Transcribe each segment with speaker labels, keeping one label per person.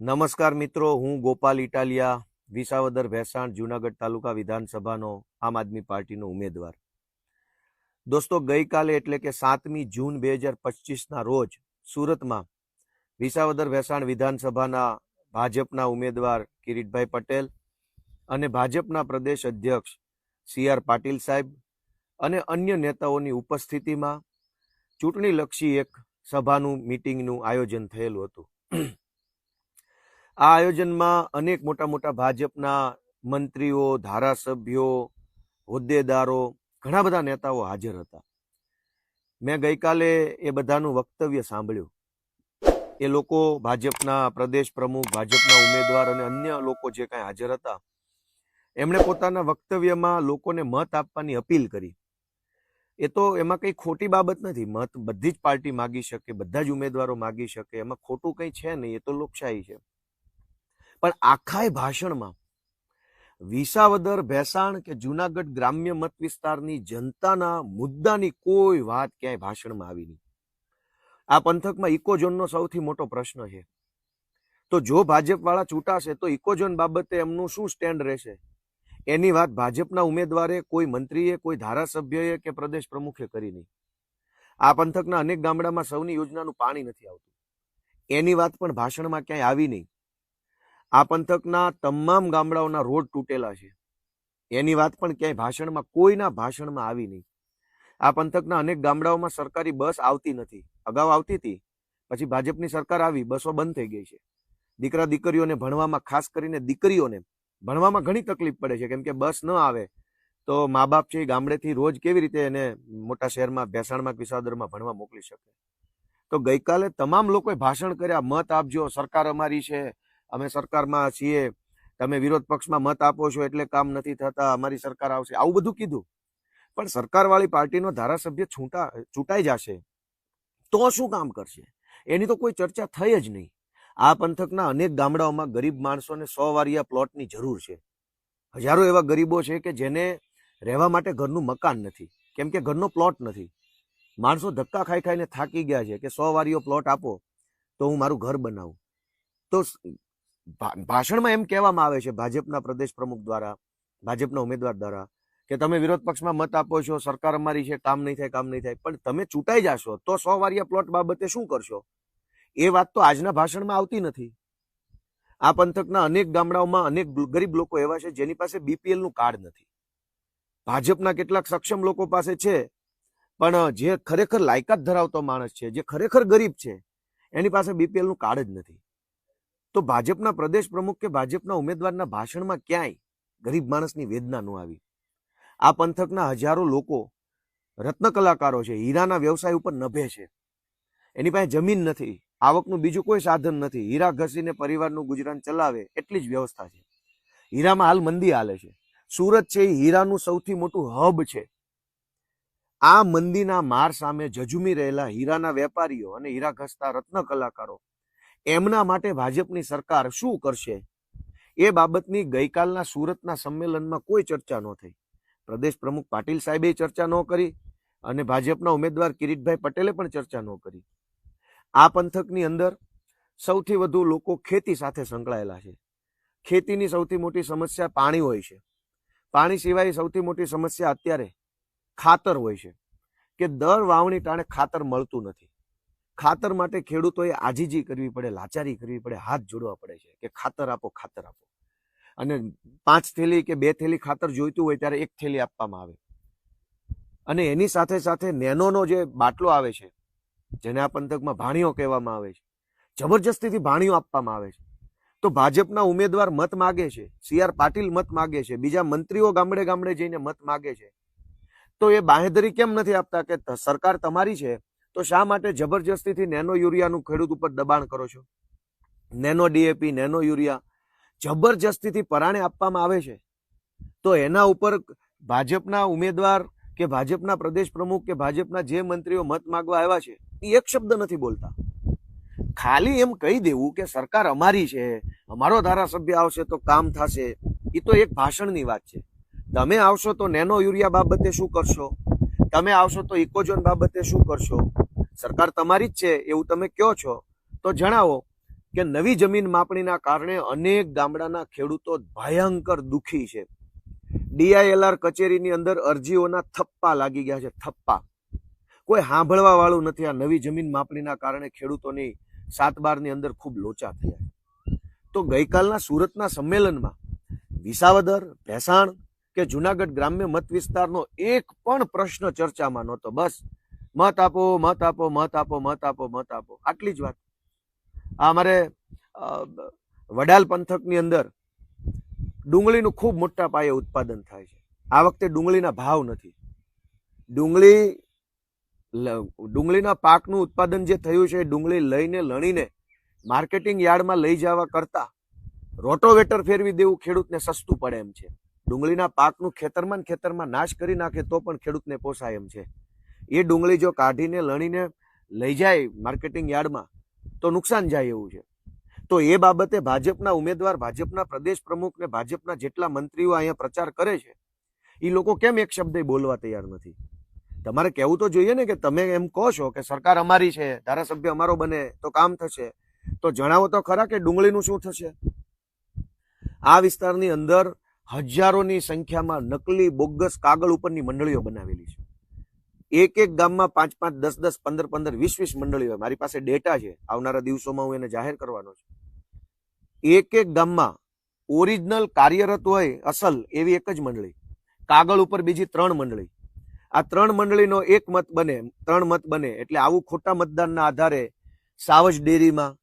Speaker 1: નમસ્કાર મિત્રો, હું ગોપાલ ઇટાલિયા, વિસાવદર ભેસાણ, જુનાગઢ તાલુકા વિધાનસભાનો આમ આદમી પાર્ટીનો ઉમેદવાર. દોસ્તો, ગઈકાલે એટલે કે સાતમી જૂન બે હજાર પચીસના રોજ સુરતમાં વિસાવદર ભેસાણ વિધાનસભાના ભાજપના ઉમેદવાર કિરીટભાઈ પટેલ અને ભાજપના પ્રદેશ અધ્યક્ષ સી આર પાટીલ સાહેબ અને અન્ય નેતાઓની ઉપસ્થિતિમાં ચૂંટણીલક્ષી એક સભાનું મિટિંગનું આયોજન થયેલું હતું. આ આયોજનમાં અનેક મોટા મોટા ભાજપના મંત્રીઓ, ધારાસભ્યો, હોદ્દેદારો, ઘણા બધા નેતાઓ હાજર હતા. મેં ગઈકાલે એ બધાનું વક્તવ્ય સાંભળ્યું. એ લોકો ભાજપના પ્રદેશ પ્રમુખ, ભાજપના ઉમેદવાર અને અન્ય લોકો જે કાંઈ હાજર હતા, એમણે પોતાના વક્તવ્યમાં લોકોને મત આપવાની અપીલ કરી. એ તો એમાં કંઈ ખોટી બાબત નથી. મત બધી જ પાર્ટી માગી શકે, બધા જ ઉમેદવારો માગી શકે, એમાં ખોટું કંઈ છે નહીં, એ તો લોકશાહી છે. પણ આખાય ભાષણમાં વિસાવદર, ભેસાણ કે જુનાગઢ ગ્રામ્ય મત વિસ્તારની જનતાના મુદ્દાની કોઈ વાત ક્યાંય ભાષણમાં આવી નહીં. આ પંથકમાં ઇકોઝોનનો સૌથી મોટો પ્રશ્ન છે. તો જો ભાજપવાળા ચૂંટાશે, તો ઇકોઝોન બાબતે એમનું શું સ્ટેન્ડ રહેશે? એની વાત ભાજપના ઉમેદવારે, કોઈ મંત્રીએ, કોઈ ધારાસભ્યએ કે પ્રદેશ પ્રમુખે કરી નહીં. આ પંથકના અનેક ગામડામાં સૌની યોજનાનું પાણી નથી આવતું. એની વાત પણ ભાષણમાં ક્યાંય આવી નહીં. આ પંથકના તમામ ગામડાઓના રોડ તૂટેલા છે. એની વાત પણ ક્યાંય ભાષણમાં, કોઈના ભાષણમાં આવી નહીં. આ પંથકના અનેક ગામડાઓમાં સરકારી બસ આવતી નથી. અગાઉ આવતી હતી. પછી ભાજપની સરકાર આવી, બસો બંધ થઈ ગઈ છે. દીકરા દીકરીઓને ભણવામાં, ખાસ કરીને દીકરીઓને ભણવામાં ઘણી તકલીફ પડે છે. કેમ કે બસ ન આવે તો મા બાપ છે એ ગામડેથી રોજ કેવી રીતે એને મોટા શહેરમાં, ભેસાણમાં વિસાદરમાં ભણવા મોકલી શકે? તો ગઈકાલે તમામ લોકોએ ભાષણ કર્યા, મત આપજો, સરકાર અમારી છે અમે સરકારમાં છીએ. તમે વિરોધ પક્ષમાં મત આપો છો એટલે કામ નથી થતા, અમારી સરકાર આવશે. આવું બધું કીધું. પણ સરકારવાળી પાર્ટીનો ધારાસભ્ય છૂટા, છૂટાઈ જશે. તો શું કામ કરશે? એની તો કોઈ ચર્ચા થઈ જ નહીં. આ પંથકના અનેક ગામડાઓમાં ગરીબ માણસોને સો વારિયા પ્લોટની જરૂર છે. હજારો એવા ગરીબો છે કે જેને રહેવા માટે ઘરનું મકાન નથી. કેમ કે ઘરનો પ્લોટ નથી. માણસો ધક્કા ખાઈ ખાઈને થાકી ગયા છે કે સો વારીઓ પ્લોટ આપો, તો હું મારું ઘર બનાવું. તો ભાષણમાં એમ કહેવામાં આવે છે ભાજપના પ્રદેશ પ્રમુખ દ્વારા, ભાજપના ઉમેદવાર દ્વારા કે તમે વિરોધ પક્ષમાં મત આપો છો, સરકાર અમારી છે, કામ નહીં થાય, કામ નહીં થાય, પણ તમે ચૂંટાઈ જાશો તો સો વારિયા પ્લોટ બાબતે શું કરશો? એ વાત તો આજના ભાષણમાં આવતી નથી. આ પંથકના અનેક ગામડાઓમાં અનેક ગરીબ લોકો એવા છે જેની પાસે બીપીએલનું કાર્ડ નથી. ભાજપના કેટલાક સક્ષમ લોકો પાસે છે, પણ જે ખરેખર લાયકાત ધરાવતો માણસ છે, જે ખરેખર ગરીબ છે, એની પાસે બીપીએલનું કાર્ડ જ નથી. તો ભાજપના પ્રદેશ પ્રમુખ કે ભાજપના ઉમેદવારના ભાષણમાં ક્યાંય ગરીબ માણસની વેદના ન આવી? આ પંથકના હજારો લોકો રત્ન કલાકારો છે, હીરાના વ્યવસાય ઉપર નભે છે. એની પાસે જમીન નથી, આવકનું બીજું કોઈ સાધન નથી. હીરા ઘસીને પરિવારનું ગુજરાન ચલાવે એટલી જ વ્યવસ્થા છે. હીરામાં હાલ મંદી હાલે છે. સુરત છે એ હીરાનું સૌથી મોટું હબ છે. આ મંદીના માર સામે જજુમી રહેલા હીરાના વેપારીઓ અને હીરા ઘસતા રત્ન કલાકારો એમના માટે ભાજપની સરકાર શું કરશે? એ બાબતની ગઈકાલના સુરતના સંમેલનમાં કોઈ ચર્ચા ન થઈ. પ્રદેશ પ્રમુખ પાટીલ સાહેબે ચર્ચા ન કરી અને ભાજપના ઉમેદવાર કિરીટભાઈ પટેલે પણ ચર્ચા ન કરી. આ પંથકની અંદર સૌથી વધુ લોકો ખેતી સાથે સંકળાયેલા છે. ખેતીની સૌથી મોટી સમસ્યા પાણી હોય છે. પાણી સિવાય સૌથી મોટી સમસ્યા અત્યારે ખાતર હોય છે. કે દર વાવણી ટાણે ખાતર મળતું નથી. ખાતર માટે ખેડૂતોએ આજીજી કરવી પડે, લાચારી કરવી પડે, હાથ જોડવા પડે છે કે ખાતર આપો ખાતર આપો. અને પાંચ થેલી કે બે થેલી ખાતર જોઈતું હોય ત્યારે એક થેલી આપવામાં આવે. અને એની સાથે સાથે નેનોનો જે બાટલો આવે છે, જેને આ પંથકમાં ભાણીઓ કહેવામાં આવે છે, જબરજસ્તીથી ભાણીઓ આપવામાં આવે છે. તો ભાજપના ઉમેદવાર મત માગે છે, સી આર પાટીલ મત માગે છે, બીજા મંત્રીઓ ગામડે ગામડે જઈને મત માગે છે, તો એ બાંહેધરી કેમ નથી આપતા કે સરકાર તમારી છે તો શા માટે જબરજસ્તીથી નેનો યુરિયાનું ખેડૂત ઉપર દબાણ કરો છો? નેનો ડીએપી નેનો યુરિયા જબરજસ્તીથી પરાણે આપવામાં આવે છે? તો એના ઉપર ભાજપના ઉમેદવાર કે ભાજપના પ્રદેશ પ્રમુખ કે ભાજપના જે મંત્રીઓ મત માંગવા આવ્યા છે, એ એક શબ્દ નથી બોલતા. ખાલી એમ કહી દેવું કે સરકાર અમારી છે, અમારો ધારાસભ્ય આવશે તો કામ થશે, એ તો એક ભાષણની વાત છે. તમે આવશો તો નેનો યુરિયા બાબતે શું કરશો? તમે આવશો તો ઇકોઝોન બાબતે શું કરશો? સરકાર તમારી જ છે, એવું તમે કહો છો. તો જણાવો કે નવી જમીન માપણીના કારણે અનેક ગામડાના ખેડૂતો ભયંકર દુખી છે. ડીઆઈએલઆર કચેરીની અંદર અરજીઓના થપ્પા લાગી ગયા છે, થપ્પા. કોઈ સાંભળવા વાળું નથી આ નવી જમીન માપણીના કારણે ખેડૂતોની સાત બારની અંદર ખૂબ લોચા થયા તો ગઈકાલના સુરતના સંમેલનમાં વિસાવદર, ભેસાણ કે જુનાગઢ ગ્રામ્ય મત વિસ્તારનો એક પણ પ્રશ્ન ચર્ચામાં નહોતો. બસ મત આપો મત આપો મત આપો મત આપો મત આપો. આટલી જ વાત. આ અમારે વડાલ પંથકની અંદર ડુંગળીનું ખૂબ મોટા પાયે ઉત્પાદન થાય છે. આ વખતે ડુંગળીના ભાવ નથી. ડુંગળી ડુંગળીના પાકનું ઉત્પાદન જે થયું છે, ડુંગળી લઈને લણીને માર્કેટિંગ યાર્ડમાં લઈ જવા કરતા રોટોવેટર ફેરવી દેવું ખેડૂતને સસ્તું પડે એમ છે. ડુંગળીના પાકનું ખેતરમાં ખેતરમાં નાશ કરી નાખે તો પણ ખેડૂતને પોસાય એમ છે. એ ડુંગળી જો કાઢીને લણીને લઈ જાય માર્કેટિંગ યાર્ડમાં, તો નુકસાન જાય એવું છે. તો એ બાબતે ભાજપના ઉમેદવાર, ભાજપના પ્રદેશ પ્રમુખ ને ભાજપના જેટલા મંત્રીઓ અહીંયા પ્રચાર કરે છે એ લોકો કેમ એક શબ્દ બોલવા તૈયાર નથી? તમારે કહેવું તો જોઈએ ને કે તમે એમ કહો છો કે સરકાર અમારી છે, ધારાસભ્ય અમારો બને, તો કામ થશે. તો જણાવો તો ખરા કે ડુંગળીનું શું થશે? આ વિસ્તારની અંદર હજારોની સંખ્યામાં નકલી બોગસ કાગળ ઉપરની મંડળીઓ બનાવેલી છે. એક એક ગામમાં પાંચ પાંચ, દસ દસ, પંદર પંદર, વીસ વીસ મંડળીઓ મારી પાસે ડેટા છે. આવનારા દિવસોમાં હું એને જાહેર કરવાનો છું. એક એક ગામમાં ઓરિજિનલ કાર્યરત હોય અસલ એવી એક જ મંડળી. કાગળ ઉપર બીજી ત્રણ મંડળી. આ ત્રણ મંડળીનો એક મત બને, ત્રણ મત બને એટલે આવું ખોટા મતદાનના આધારે સાવજ ડેરીમાં,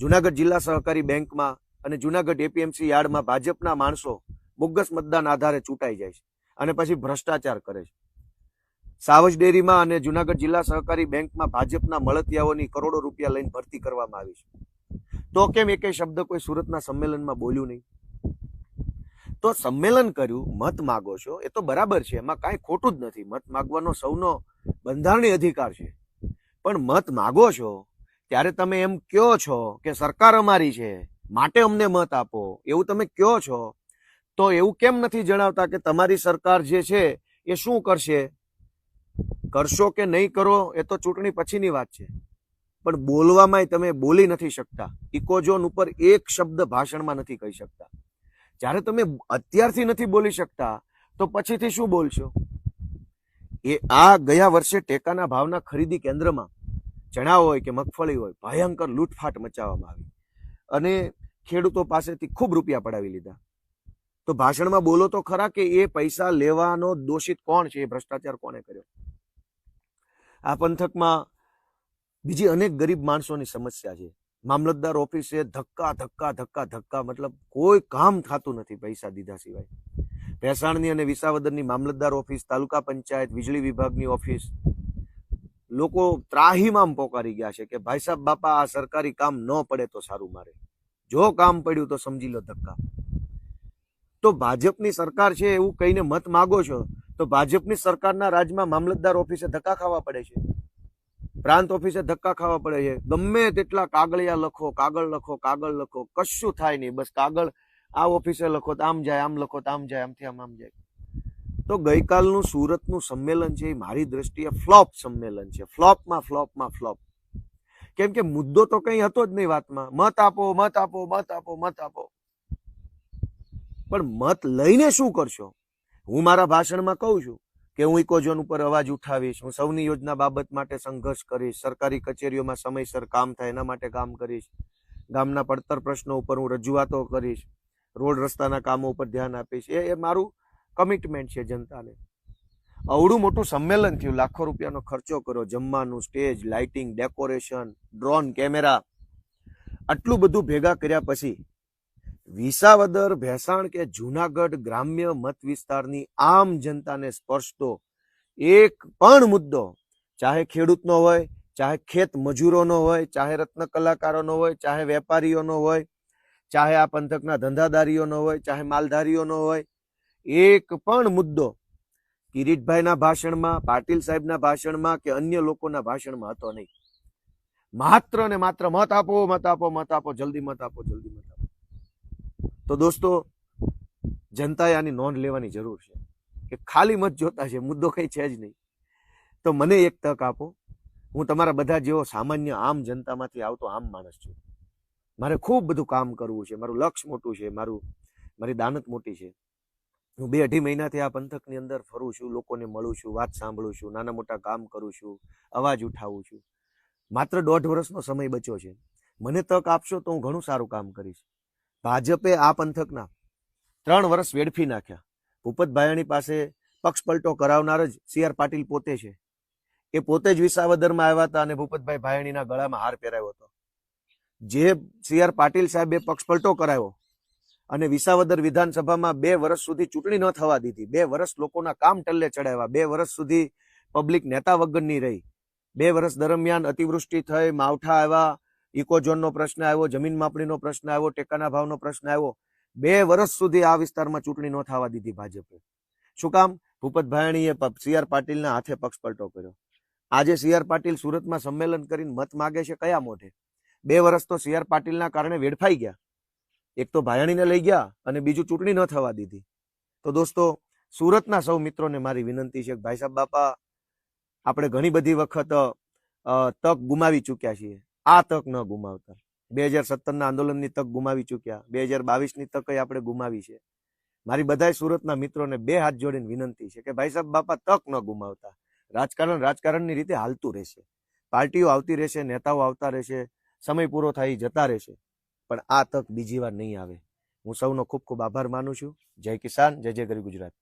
Speaker 1: જુનાગઢ જિલ્લા સહકારી બેંકમાં અને જુનાગઢ એપીએમસી યાર્ડમાં ભાજપના માણસો બોગસ મતદાન આધારે ચૂંટાઈ જાય છે અને પછી ભ્રષ્ટાચાર કરે છે. સાવજ ડેરીમાં અને જુનાગઢ જિલ્લા સહકારી બેંકમાં ભાજપના મળતિયાઓની કરોડો રૂપિયા લઈને ભરતી કરવામાં આવી છે. તો કેમ એકે શબ્દ કોઈ સુરતના સંમેલનમાં બોલ્યું નહીં? તો સંમેલન કર્યું, મત માગો છો, એ તો બરાબર છે, એમાં કાંઈ ખોટું જ નથી. મત માગવાનો સૌનો બંધારણીય અધિકાર છે. પણ મત માગો છો, ત્યારે તમે એમ કહો છો કે સરકાર અમારી છે, માટે અમને મત આપો, એવું તમે કહો છો? તો એવું કેમ નથી જણાવતા કે તમારી સરકાર જે છે, એ શું કરશે? કરશો કે નહીં કરો એ તો ચૂંટણી પછીની વાત છે. પણ બોલવામાં તમે બોલી નથી શકતા. ઇકોઝોન ઉપર એક શબ્દ ભાષણમાં નથી કહી શકતા. જ્યારે તમે અત્યારથી નથી બોલી શકતા, તો પછીથી શું બોલશો? એ આ ગયા વર્ષે ટેકાના ભાવના ખરીદી કેન્દ્રમાં ચણા હોય કે મગફળી હોય, ભયંકર લૂંટફાટ મચાવવામાં આવી. અને ખેડૂતો પાસેથી ખૂબ રૂપિયા પડાવી લીધા. તો ભાષણમાં બોલો તો ખરા કે એ પૈસા લેવાનો દોષિત કોણ છે? એ ભ્રષ્ટાચાર કોણે કર્યો? આ પંથકમાં બીજી અનેક ગરીબ માણસોની સમસ્યા છે. મામલતદાર ઓફિસે ધક્કા ધક્કા ધક્કા ધક્કા મતલબ કોઈ કામ થતું નથી પૈસા દીધા સિવાય. ભેસાણની અને વિસાવદરની મામલતદાર ઓફિસ, તાલુકા પંચાયત, વીજળી વિભાગની ઓફિસ લોકો ત્રાહીમામ પોકારી ગયા છે કે ભાઈ સાહેબ, બાપા, આ સરકારી કામ ન પડે તો સારું મારે. જો કામ પડ્યું તો સમજી લો ધક્કા. તો ભાજપની સરકાર છે એવું કહીને મત માગો છો તો ભાજપની સરકારના રાજમાં મામલતદાર ઓફિસે ધક્કા ખાવા પડે છે. પ્રાંત ઓફિસે ધક્કા ખાવા પડે છે. ગમે તેટલા કાગળિયા લખો, કાગળ લખો કાગળ લખો, કશું થાય નહીં. બસ કાગળ આ ઓફિસે લખો તો આમ જાય, આમ લખો તો આમ જાય, આમથી આમ આમ જાય. તો ગઈકાલનું સુરતનું સંમેલન છે એ મારી દ્રષ્ટિએ ફ્લોપ સંમેલન છે. ફ્લોપમાં ફ્લોપમાં ફ્લોપ. કેમ કે મુદ્દો તો કંઈ હતો જ નહીં વાતમાં. મત આપો મત આપો મત આપો મત આપો. પણ મત લઈને શું કરશો? હું મારા ભાષણમાં કહું છું કે હું ઇકોઝોન ઉપર અવાજ ઉઠાવીશ, હું સૌની યોજના બાબત માટે સંઘર્ષ કરીશ, સરકારી કચેરીઓમાં સમયસર કામ થાય એના માટે કામ કરીશ, ગામના પડતર પ્રશ્નો ઉપર હું રજૂઆતો કરીશ, રોડ રસ્તાના કામો ઉપર ધ્યાન આપીશ. એ એ મારું કમિટમેન્ટ છે જનતાને. અવડું મોટું સંમેલન થયું, લાખો રૂપિયાનો ખર્ચો કર્યો, જમવાનું, stage, lighting, decoration, drone, camera, આટલું બધું ભેગા કર્યા પછી વિસાવદર, ભેસાણ કે જુનાગઢ ગ્રામ્ય મત વિસ્તારની આમ જનતાને સ્પર્શતો એક પણ મુદ્દો, ચાહે ખેડૂતનો હોય, ચાહે ખેત મજૂરોનો હોય, ચાહે રત્ન કલાકારોનો હોય, ચાહે વેપારીઓનો હોય, ચાહે આ પંથકના ધંધાદારીઓનો હોય, ચાહે માલધારીઓનો હોય, એક પણ મુદ્દો કિરીટભાઈના ભાષણમાં, પાટીલ સાહેબના ભાષણમાં કે અન્ય લોકોના ભાષણમાં હતો નહીં. માત્ર ને માત્ર મત આપો મત આપો મત આપો, જલ્દી મત આપો, જલ્દી મત તો દોસ્તો, જનતાએ આની નોંધ લેવાની જરૂર છે કે ખાલી મત જોતા છે, મુદ્દો કંઈ છે જ નહીં. તો મને એક તક આપો, હું તમારા બધા જેવો સામાન્ય આમ જનતામાંથી આવતો આમ માણસ છું. મારે ખૂબ બધું કામ કરવું છે, મારું લક્ષ્ય મોટું છે, મારું, મારી દાનત મોટી છે. હું બે અઢી મહિનાથી આ પંથકની અંદર ફરું છું, લોકોને મળું છું, વાત સાંભળું છું, નાના મોટા કામ કરું છું, અવાજ ઉઠાવું છું. માત્ર દોઢ વર્ષનો સમય બચ્યો છે. મને તક આપશો તો હું ઘણું સારું કામ કરીશ. ભાજપે આ પંથકના ત્રણ વર્ષ વેડફી નાખ્યા. ભૂપત ભાયાણી પાસે પક્ષ પલટો કરાવનાર જ સી આર પાટીલ પોતે છે. એ પોતે જ વિસાવદરમાં આવ્યા હતા અને ભૂપતભાઈ ભાયાણીના ગળામાં હાર પહેરાયો હતો. જે સી આર પાટીલ સાહેબે પક્ષ પલટો કરાવ્યો અને વિસાવદર વિધાનસભામાં બે વર્ષ સુધી ચૂંટણી ન થવા દીધી, બે વર્ષ લોકોના કામ ટલ્લે ચડાવ્યા, બે વર્ષ સુધી પબ્લિક નેતા વગરની રહી, બે વર્ષ દરમિયાન અતિવૃષ્ટિ થઈ, માવઠા આવ્યા ઇકોઝોનનો પ્રશ્ન આવ્યો, જમીન માપણીનો પ્રશ્ન આવ્યો, ટેકાના ભાવનો પ્રશ્ન આવ્યો. બે વર્ષ સુધી આ વિસ્તારમાં ચૂંટણી ન થવા દીધી ભાજપે. શું કામ? ભૂપત ભાયણીએ સી આર પાટીલના હાથે પક્ષ પલટો કર્યો. આજે સી આર પાટીલ સુરતમાં સંમેલન કરીને મત માગે છે કયા મોઢે? બે વર્ષ તો સી આર પાટીલના કારણે વેડફાઈ ગયા. એક તો ભાયાણીને લઈ ગયા અને બીજું ચૂંટણી ન થવા દીધી. તો દોસ્તો, સુરતના સૌ મિત્રોને મારી વિનંતી છે કે ભાઈ સાહેબ બાપા, આપણે ઘણી બધી વખત તક ગુમાવી ચૂક્યા છીએ. આ તક ન ગુમાવતા. બે હજાર સત્તરના આંદોલનની તક ગુમાવી ચૂક્યા. બે હજાર બાવીસની તક આપણે ગુમાવી છે. મારી બધાય સુરતના મિત્રોને બે હાથ જોડીને વિનંતી છે કે ભાઈ સાહેબ, બાપા, તક ન ગુમાવતા. રાજકારણ રાજકારણની રીતે હાલતું રહેશે. પાર્ટીઓ આવતી રહેશે, નેતાઓ આવતા રહેશે, સમય પૂરો થાય જતા રહેશે. પણ આ તક બીજી વાર નહીં આવે. હું સૌનો ખૂબ ખૂબ આભાર માનું છું. જય કિસાન, જય જય ગરી ગુજરાત.